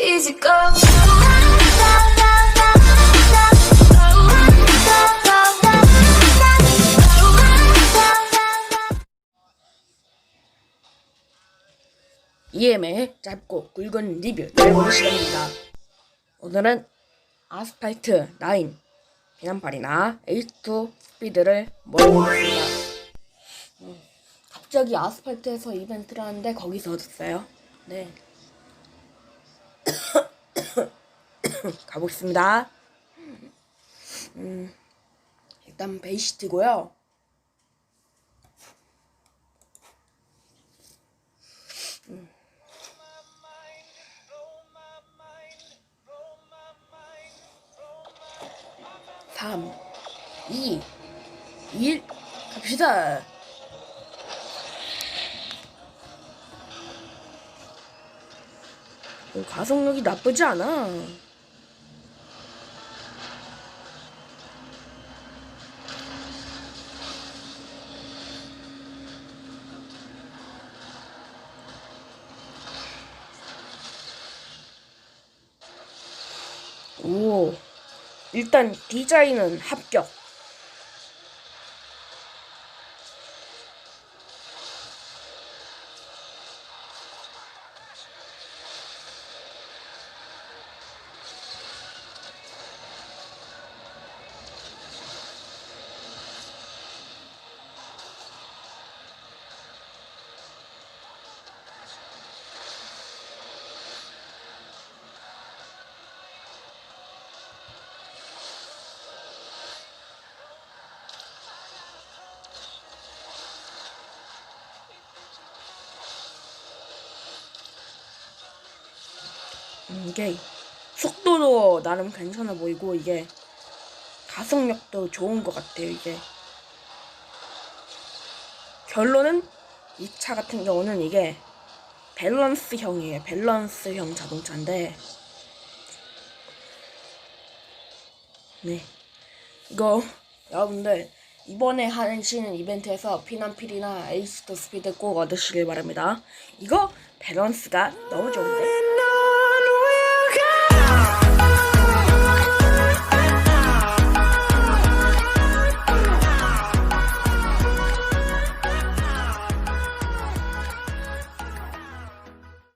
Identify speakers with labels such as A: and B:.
A: easy go.
B: EM의 짧고 굵은 리뷰 해보는 시간입니다. 오늘은 아스팔트 9 비난팔이나 H2 스피드를 먹어보겠습니다. 음, 갑자기 아스팔트에서 이벤트를 하는데 거기서 얻었어요. 네. 가보겠습니다. 음, 일단 베이시트고요. 삼, 이, 일, 갑시다. 어, 가속력이 나쁘지 않아. 오, 일단 디자인은 합격. 이게 속도도 나름 괜찮아 보이고 이게 가속력도 좋은 것 같아요 이게. 결론은 이 차 같은 경우는 이게 밸런스형이에요. 밸런스형 자동차인데. 네. 이거 여러분들 이번에 하시는 이벤트에서 피난필이나 에이스터 스피드 꼭 얻으시길 바랍니다. 이거 밸런스가 너무 좋은데